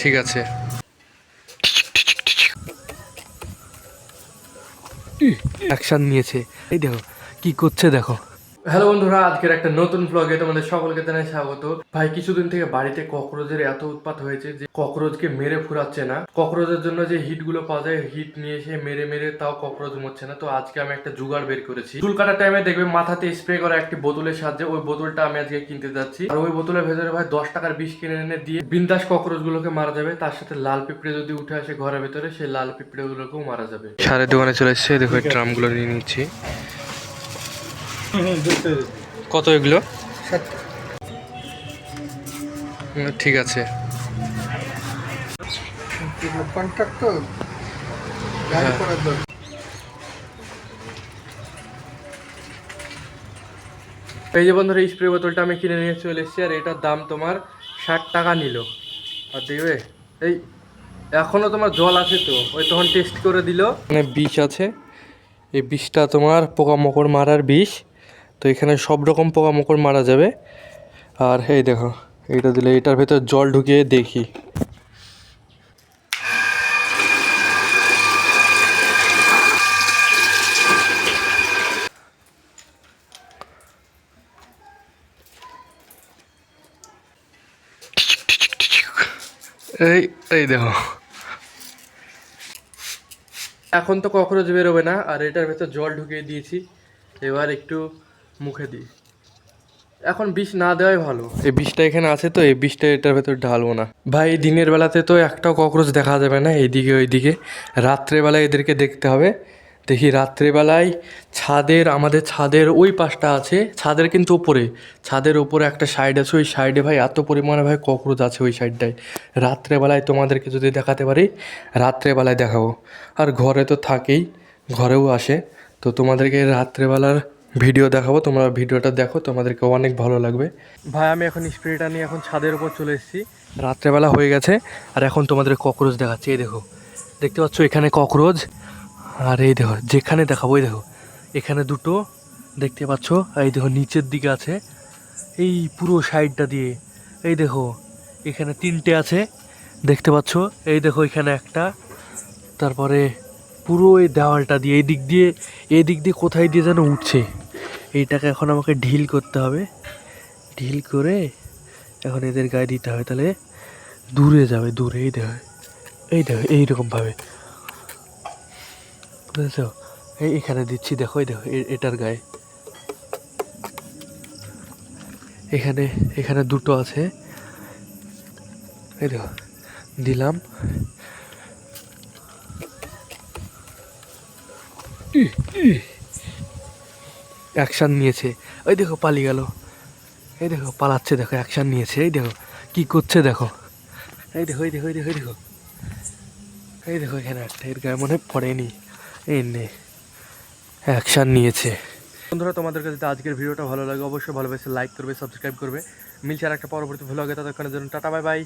ঠিক আছে। একসাথ নিয়েছে। এই দেখো কি করছে দেখো। হ্যালো বন্ধুরা, আজকের একটা নতুন ব্লগে তোমাদের সকলকে জানাই স্বাগত। ভাই, কিছুদিন থেকে বাড়িতে ককরোচের এত উৎপাত হয়েছে যে ককরোচকে মেরে ফুরাচ্ছে না। ককরোচের জন্য যে হিটগুলো পাওয়া যায় হিট নিয়ে এসে মেরে মেরে তাও ককরোচ মরছে না। তো আজকে আমি একটা জুগাড় বের করেছি। চুল কাটার টাইমে দেখবে মাথাতে স্প্রে করা একটি বোতলের সাহায্যে ওই বোতলটা আমি আজকে কিনতে যাচ্ছি। আর ওই বোতলের ভেতরে ভাই দশ টাকার বিষ কিনে এনে দিয়ে বিন্দাস ককরোচ গুলোকে মারা যাবে। তার সাথে লাল পিঁপড়ে যদি উঠে আসে ঘরের ভেতরে, সেই লাল পিঁপড়ে গুলোকেও মারা যাবে। সারের দোকানে চলে এসছে। দেখো এই ড্রামগুলো নিয়ে নিচ্ছি। কত এগুলো? ঠিক আছে। হ্যাঁ। এই যে বন্ধুরা স্প্রে বোতলটা আমি কিনে নিয়ে চলে এসেছি, আর এটার দাম তোমার ষাট টাকা নিল। আর দেখবে, এই এখনও তোমার জল আছে তো, ওই তখন টেস্ট করে দিল। মানে বিষ আছে। এই বিষটা তোমার পোকামাকড় মারার বিষ। তো এখানে সব রকম পোকামাকড় মারা যাবে। আর এই দেখো, এইটা দিলে এটার ভেতর জল ঢুকিয়ে দেখি। এই এই দেখো। এখন তো কখরোচ বেরোবে না, আর এটার ভেতর জল ঢুকিয়ে দিয়েছি। এবার একটু মুখে দিই। এখন বিষ না দেওয়াই ভালো। এই বিষটা এখানে আছে তো এই বিষটা এটার ভেতর ঢালবো না। ভাই দিনের বেলাতে তো একটাও ককরোচ দেখা যাবে না এইদিকে ওইদিকে। রাত্রেবেলায় এদেরকে দেখতে হবে। দেখি রাত্রেবেলায় ছাদের আমাদের ছাদের ওই পাশটা আছে। ছাদের কিন্তু ওপরে ছাদের ওপরে একটা সাইড আছে ওই সাইডে ভাই এত পরিমাণে ভাই ককরোচ আছে ওই সাইডটায় রাত্রেবেলায় তোমাদেরকে যদি দেখাতে পারি রাত্রেবেলায় দেখাবো। আর ঘরে তো থাকেই ঘরেও আসে। তো তোমাদেরকে রাত্রেবেলার ভিডিও দেখাবো তোমরা ভিডিওটা দেখো তোমাদেরকে অনেক ভালো লাগবে। ভাই আমি এখন স্প্রেটা নিয়ে এখন ছাদের উপর চলে এসেছি। রাত্রেবেলা হয়ে গেছে আর এখন তোমাদের ককরোচ দেখাচ্ছি এই দেখো। দেখতে পাচ্ছ এখানে ককরোচ আর এই দেখো যেখানে দেখাবো এই দেখো। এখানে দুটো দেখতে পাচ্ছ এই দেখো নিচের দিকে আছে। এই পুরো সাইডটা দিয়ে এই দেখো এখানে তিনটে আছে। দেখতে পাচ্ছ এই দেখো এখানে একটা। তারপরে পুরো এই দেওয়ালটা দিয়ে এই দিক দিয়ে এই দিক দিয়ে কোথায় দিয়ে যেন উঠছে। এইটাকে এখন আমাকে ঢিল করতে হবে। ঢিল করে এখন এদের গায়ে দিতে হবে। তাহলে দূরে যাবে, দূরে, এই দেখো এই দেখো, এইরকমভাবে। বুঝেছ? এই এখানে দিচ্ছি, দেখো, এই দেখো এটার গায়ে। এখানে এখানে দুটো আছে। এই দেখো, দিলাম। অ্যাকশান নিয়েছে। ওই দেখো, পালিয়ে গেল। এই দেখো, পালাচ্ছে, দেখো, অ্যাকশান নিয়েছে। এই দেখো, কি করছে, দেখো। এই দেখো এই দেখো এই দেখো এই দেখো। এই দেখো, এখানে একটা, এর গায়ে মনে পড়েনি। এই নে, অ্যাকশান নিয়েছে। বন্ধুরা, তোমাদের কাছে আজকের ভিডিওটা ভালো লাগে, অবশ্যই ভালোবেসে লাইক করবে সাবস্ক্রাইব করবে। মিলছে আর একটা পরবর্তী ভ্লগে ততক্ষণের জন্য টাটা বাই বাই